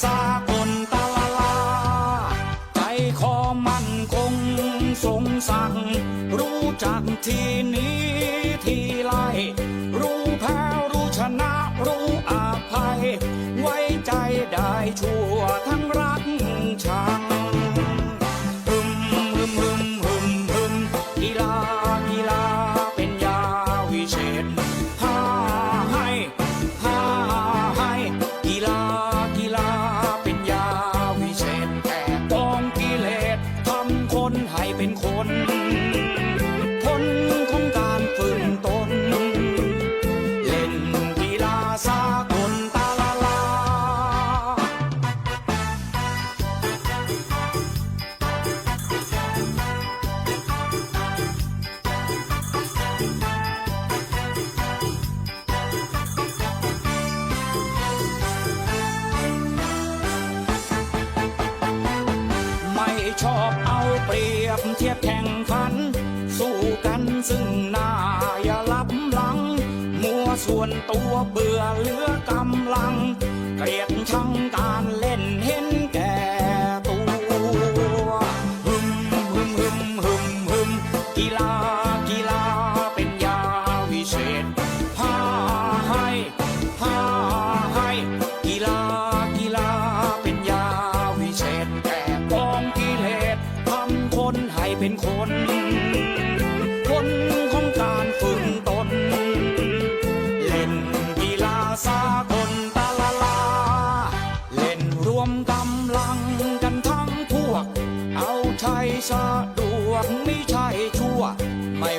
สากลตาลาลา ใจคอมั่นคงสงสังรู้จักที่นี้ที่ไร ยบเทียบแข่งขัน สู้กันซึ่งหน้าอย่าลับหลัง มัวส่วนตัวเบื่อเหลือกำลัง เกลียดชังการเล่นเห็นแก่ตัวฮึมฮึมฮึมฮึมฮึมกีฬากีฬาเป็นยาวิเศษฮ่าให้ฮ่าให้กีฬากีฬาเป็นยาวิเศษแก่ เป็นคน คนของการฝึกตน เล่นกีฬาสากลตาลาลา เล่นรวมกำลังกันทั้งพวก เอาชัยสะดวกไม่ใช่ชั่ว ไม่